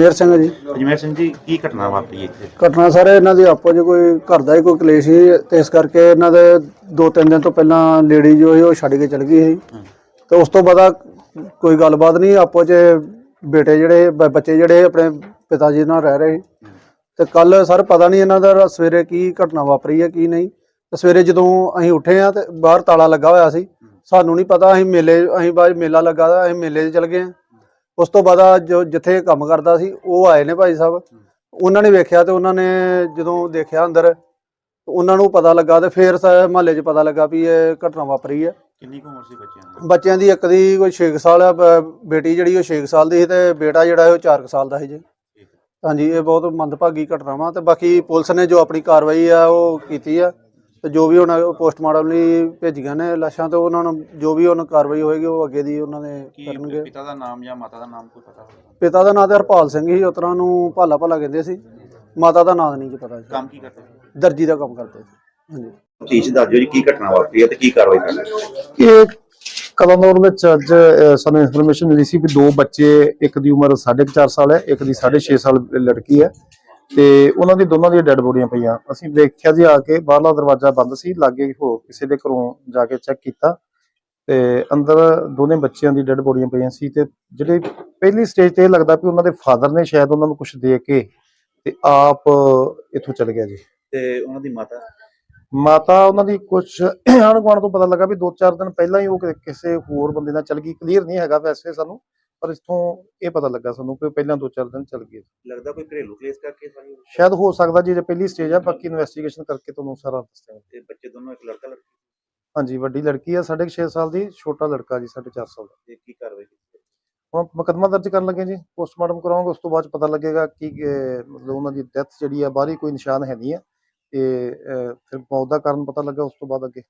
ਅਜਮੇਰ ਸਿੰਘ ਜੀ। ਅਜਮੇਰ ਸਿੰਘ ਜੀ ਕੀ ਘਟਨਾ ਵਾਪਰੀ ਇੱਥੇ? ਘਟਨਾ ਸਾਰੇ ਇਹਨਾਂ ਦੀ ਆਪੋ ਚ ਕੋਈ ਘਰ ਦਾ ਹੀ ਕੋਈ ਕਲੇਸ਼ ਸੀ ਤੇ ਇਸ ਕਰਕੇ ਇਹਨਾਂ ਦੇ ਦੋ ਤਿੰਨ ਦਿਨ ਤੋਂ ਪਹਿਲਾਂ ਲੇਡੀ ਜੋ ਸੀ ਉਹ ਛੱਡ ਕੇ ਚਲ ਗਈ ਸੀ। ਤੇ ਉਸ ਤੋਂ ਬਾਅਦ ਕੋਈ ਗੱਲਬਾਤ ਨਹੀਂ ਆਪੋ ਚ ਬੇਟੇ ਜਿਹੜੇ ਬ- ਬੱਚੇ ਜਿਹੜੇ ਆਪਣੇ ਪਿਤਾ ਜੀ ਨਾਲ ਰਹਿ ਰਹੇ ਸੀ। ਤੇ ਕੱਲ ਸਰ ਪਤਾ ਨਹੀਂ ਇਹਨਾਂ ਦਾ ਸਵੇਰੇ ਕੀ ਘਟਨਾ ਵਾਪਰੀ ਹੈ ਕੀ ਨਹੀਂ। ਤੇ ਸਵੇਰੇ ਜਦੋਂ ਅਸੀਂ ਉੱਠੇ ਆ ਤੇ ਬਾਹਰ ਤਾਲਾ ਲੱਗਾ ਹੋਇਆ ਸੀ ਸਾਨੂੰ ਨਹੀਂ ਪਤਾ ਅਸੀਂ ਮੇਲੇ ਅਸੀਂ ਬਾਅਦ ਮੇਲਾ ਲੱਗਾ ਦਾ ਅਸੀਂ ਮੇਲੇ 'ਚ ਚਲ ਗਏ ਆ ਉਸ ਤੋਂ ਬਾਅਦ ਆ ਜੋ ਜਿੱਥੇ ਕੰਮ ਕਰਦਾ ਸੀ ਉਹ ਆਏ ਨੇ ਭਾਈ ਸਾਹਿਬ। ਉਹਨਾਂ ਨੇ ਵੇਖਿਆ ਤੇ ਉਹਨਾਂ ਨੇ ਜਦੋਂ ਦੇਖਿਆ ਅੰਦਰ ਉਹਨਾਂ ਨੂੰ ਪਤਾ ਲੱਗਾ ਤੇ ਫੇਰ ਮਹੱਲੇ 'ਚ ਪਤਾ ਲੱਗਾ ਵੀ ਇਹ ਘਟਨਾ ਵਾਪਰੀ ਹੈ ਕਿੰਨੀ ਕੁ ਉਮਰ ਸੀ ਬੱਚਿਆਂ ਦੀ? ਬੱਚਿਆਂ ਦੀ ਇੱਕ ਦੀ ਕੋਈ 6 ਸਾਲ ਆ ਬ- ਬੇਟੀ ਜਿਹੜੀ ਉਹ 6 ਸਾਲ ਦੀ ਸੀ ਤੇ ਬੇਟਾ ਜਿਹੜਾ ਉਹ 4 ਸਾਲ ਦਾ ਸੀ ਜੀ। ਹਾਂਜੀ ਇਹ ਬਹੁਤ ਮੰਦਭਾਗੀ ਘਟਨਾ ਵਾ ਤੇ ਬਾਕੀ ਪੁਲਿਸ ਨੇ ਜੋ ਆਪਣੀ ਕਾਰਵਾਈ ਆ ਉਹ ਕੀਤੀ ਆ। ਤੇ ਜੋ ਵੀ ਹੁਣ ਪੋਸਟਮਾਰਟਮ ਲਈ ਭੇਜੀਆਂ ਨੇ ਲਾਸ਼ਾਂ ਤੇ ਉਹਨਾਂ ਨੂੰ ਜੋ ਵੀ ਉਹਨਾਂ ਕਾਰਵਾਈ ਹੋਏਗੀ ਉਹ ਅੱਗੇ ਦੀ ਉਹਨਾਂ ਨੇ ਕੀ ਕਰਨਗੇ। ਪਿਤਾ ਦਾ ਨਾਮ ਜਾਂ ਮਾਤਾ ਦਾ ਨਾਮ ਕੋਈ ਪਤਾ ਹੋਵੇ ਪਿਤਾ ਦਾ ਨਾਂ ਤੇ ਹਰਪਾਲ ਸਿੰਘ ਸੀ ਉਤਰਾਂ ਨੂੰ ਭਾਲਾ ਭਾਲਾ ਕਹਿੰਦੇ ਸੀ। ਮਾਤਾ ਦਾ ਨਾਂ ਨਹੀਂ ਜੀ ਪਤਾ ਜੀ। ਕੰਮ ਕੀ ਕਰਦੇ ਦਰਜੀ ਦਾ ਕੰਮ ਕਰਦੇ ਸੀ। ਹਾਂਜੀ। ਪਲੀਜ਼ ਦੱਸ ਦਿਓ ਜੀ ਕੀ ਘਟਨਾ ਵਾਪਰੀ ਹੈ ਤੇ ਕੀ ਕਾਰਵਾਈ ਕਰਨੀ ਇਹ ਕਲਨੌਰ ਵਿੱਚ ਅੱਜ ਸਾਨੂੰ ਇਨਫੋਰਮੇਸ਼ਨ ਮਿਲੀ ਸੀ ਵੀ ਦੋ ਬੱਚੇ ਇੱਕ ਦੀ ਉਮਰ 4.5 ਸਾਲ ਹੈ ਇੱਕ ਦੀ 6.5 ਸਾਲ ਲੜਕੀ ਹੈ। ਤੇ ਉਹਨਾਂ ਦੀ ਦੋਨਾਂ ਦੀਆਂ ਡੈੱਡ ਬੋਡੀਆਂ ਪਈਆਂ। ਅਸੀਂ ਦੇਖਿਆ ਜੀ ਆ ਕੇ ਬਾਹਰਲਾ ਦਰਵਾਜ਼ਾ ਬੰਦ ਸੀ ਲਾਗੇ ਹੋ ਕਿਸੇ ਦੇ ਘਰੋਂ ਜਾ ਕੇ ਚੈੱਕ ਕੀਤਾ ਤੇ ਅੰਦਰ ਦੋਨੇ ਬੱਚਿਆਂ ਦੀ ਡੈੱਡ ਬੋਡੀਆਂ ਪਈਆਂ ਸੀ ਤੇ ਜਿਹੜੇ ਪਹਿਲੀ ਸਟੇਜ ਤੇ ਇਹ ਲੱਗਦਾ ਵੀ ਉਹਨਾਂ ਦੇ ਫਾਦਰ ਨੇ ਸ਼ਾਇਦ ਉਹਨਾਂ ਨੂੰ ਕੁਝ ਦੇ ਕੇ ਤੇ ਆਪ ਇੱਥੋਂ ਚਲੇ ਗਿਆ ਜੀ। ਤੇ ਉਹਨਾਂ ਦੀ ਮਾਤਾ? ਮਾਤਾ ਉਹਨਾਂ ਦੀ ਕੁਝ ਆਂਢ ਗੁਆਂਢ ਤੋਂ ਪਤਾ ਲੱਗਾ ਵੀ 2-4 ਦਿਨ ਪਹਿਲਾਂ ਹੀ ਉਹ ਕਿ- ਕਿਸੇ ਹੋਰ ਬੰਦੇ ਨਾਲ ਚਲ ਗਈ। ਕਲੀਅਰ ਨਹੀਂ ਹੈਗਾ ਵੈਸੇ ਸਾਨੂੰ। ਪਰ ਇਥੋਂ ਇਹ ਪਤਾ ਲੱਗਾ ਸਾਨੂੰ ਕਿ ਉਹ ਪਹਿਲਾਂ 2-4 ਦਿਨ ਚਲ ਗਈ ਲੱਗਦਾ ਕੋਈ ਘਰੇਲੂ ਕਲੇਸ਼ ਕਰਕੇ ਸਾਰੀ ਸ਼ਾਇਦ ਹੋ ਸਕਦਾ ਜੀ ਜੇ ਪਹਿਲੀ ਸਟੇਜ ਆ ਬਾਕੀ ਇਨਵੈਸਟੀਗੇਸ਼ਨ ਕਰਕੇ ਤੁਹਾਨੂੰ ਸਾਰਾ ਦੱਸਾਂਗੇ ਤੇ ਬੱਚੇ ਦੋਨੋਂ ਇੱਕ ਲੜਕਾ ਲੜਕੀ? ਹਾਂਜੀ ਵੱਡੀ ਲੜਕੀ ਆ 6.5 ਸਾਲ ਦੀ ਛੋਟਾ ਲੜਕਾ ਜੀ 4.5 ਸਾਲ ਦਾ। ਤੇ ਕੀ ਕਾਰਵਾਈ ਕੀਤੀ? ਹੁਣ ਮੁਕੱਦਮਾ ਦਰਜ ਕਰਨ ਲੱਗੇ ਜੀ ਪੋਸਟਮਾਰਟਮ ਕਰਾਵਾਂਗੇ ਉਸ ਤੋਂ ਬਾਅਦ ਪਤਾ ਲੱਗੇਗਾ ਕਿ ਮਤਲਬ ਉਹਨਾਂ ਦੀ ਡੈਥ ਜਿਹੜੀ ਆ ਬਾਹਰੀ ਕੋਈ ਨਿਸ਼ਾਨ ਹੈ ਨਹੀਂ ਆ। ਤੇ ਫਿਰ ਮੌਤ ਦਾ ਕਾਰਨ ਪਤਾ ਲੱਗਾ ਉਸ ਤੋਂ ਬਾਅਦ ਅੱਗੇ।